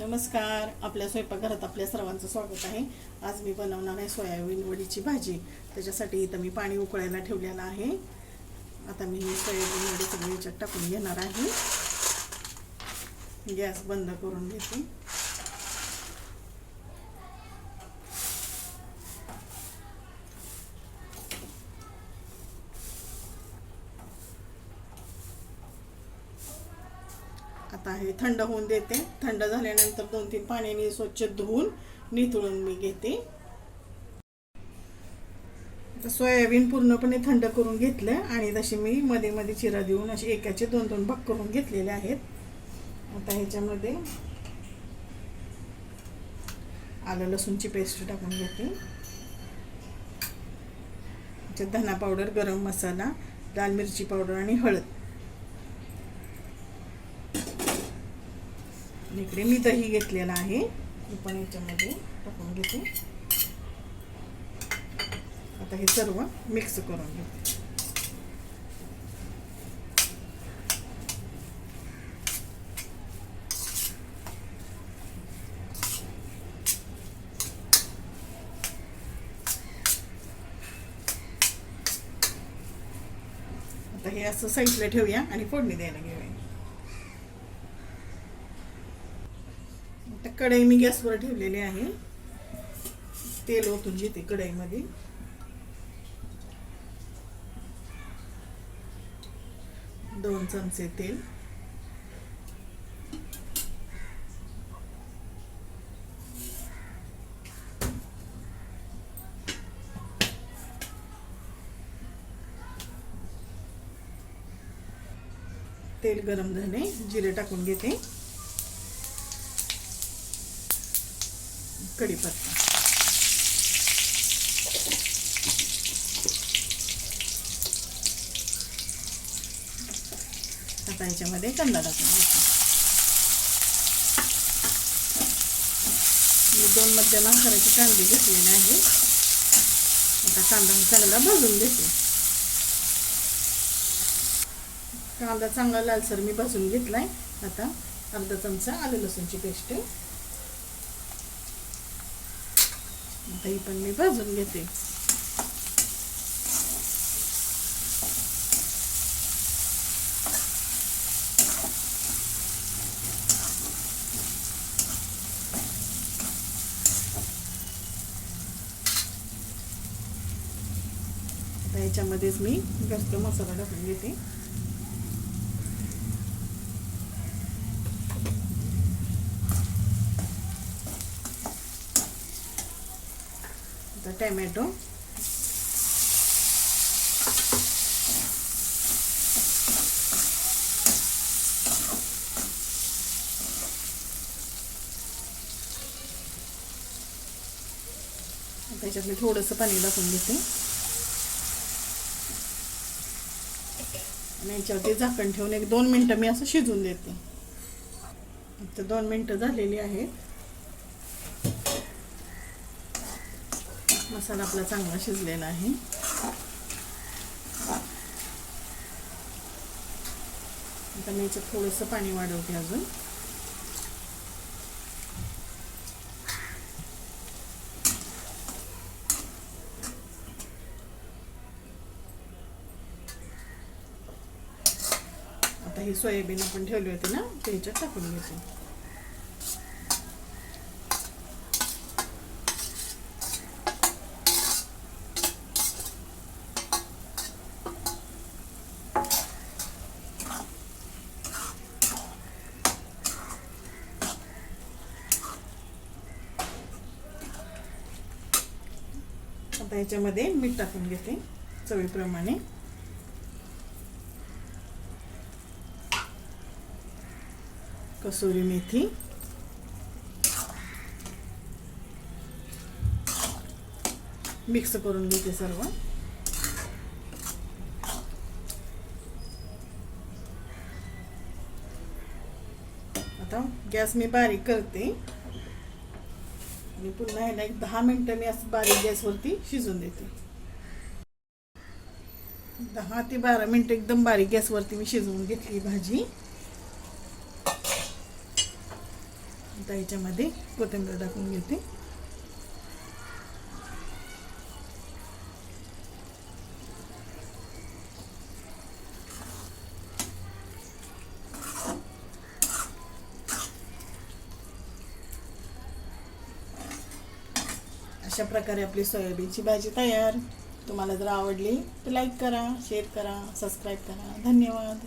नमस्कार. आपल्या स्वयंपाकघरात आपल्या सर्वांचं स्वागत आहे. आज मी बनवणार आहे सोयाबीन वडीची भाजी. त्याच्यासाठी इथं मी पाणी उकळायला ठेवलेलं आहे. आता मी ही सोयाबीन वडी सगळी याच्यात टाकून घेणार आहे. गॅस बंद करून घेते. आहे. थंड होऊन देते. थंड झाल्यानंतर दोन तीन पाण्याने स्वच्छ धुवून निथळून मी घेते. सोयाबीन पूर्णपणे थंड करून घेतलं आणि तशी मी मध्ये मध्ये चिरा देऊन असे एकाचे दोन दोन भाग करून घेतलेले आहेत. आता ह्याच्यामध्ये आलं लसूणची पेस्ट टाकून घेते. धना पावडर गरम मसाला लाल मिरची पावडर आणि हळद. इकडे मी दही घेतलेला आहे. मी पण याच्यामध्ये टाकून घेते. आता हे सर्व मिक्स करून घेते. आता हे असं साईडला ठेवूया आणि फोडणी द्यायला घेऊया आता कढई मी गॅसवर ठेवलेली आहे. तेल ओतून घेते कढईमध्ये. दोन चमचे तेल. तेल गरम झाले जिरे टाकून घेते. कढीपत्ता. आता याच्यामध्ये कांदा टाकून मी दोन मध्यम आकाराचे कांदे घेतलेले आहेत आता कांदा मी चांगला भाजून घेते. कांदा चांगला लालसर मी भाजून घेतलाय. आता अर्धा चमचा आलं लसूणची पेस्ट. आता ही पण मी भाजून घेते. याच्यामध्येच मी घरचा मसाला टाकून घेते. आता टॅमॅटो. त्याच्यात मी थोडंसं पाणी टाकून घेते. आणि याच्यावरती झाकण ठेवून एक दोन मिनटं मी असं शिजून देते. तर दोन मिनटं झालेली आहेत. मसाला आपला चांगला शिजलेला आहे. आता मी याच्यात थोडंसं पाणी वाढवते अजून. आता ही सोयाबीन आपण ठेवली होती ना ते ह्याच्यात टाकून घेते. आता ह्याच्यामध्ये मीठ टाकून घेते चवीप्रमाणे. कसुरी मेथी. मिक्स करून घेते सर्व. आता गॅस मी बारीक करते. आणि पुन्हा ह्याला एक दहा मिनटं मी असं बारीक गॅसवरती शिजून देते. दहा ते बारा मिनटं एकदम बारीक गॅसवरती मी शिजवून घेतली भाजी. आता ह्याच्यामध्ये कोथिंबीर टाकून घेते. अशा प्रकारे आपली सोयाबीनची भाजी तयार. तुम्हाला जर आवडली तर लाईक करा शेअर करा सबस्क्राईब करा. धन्यवाद.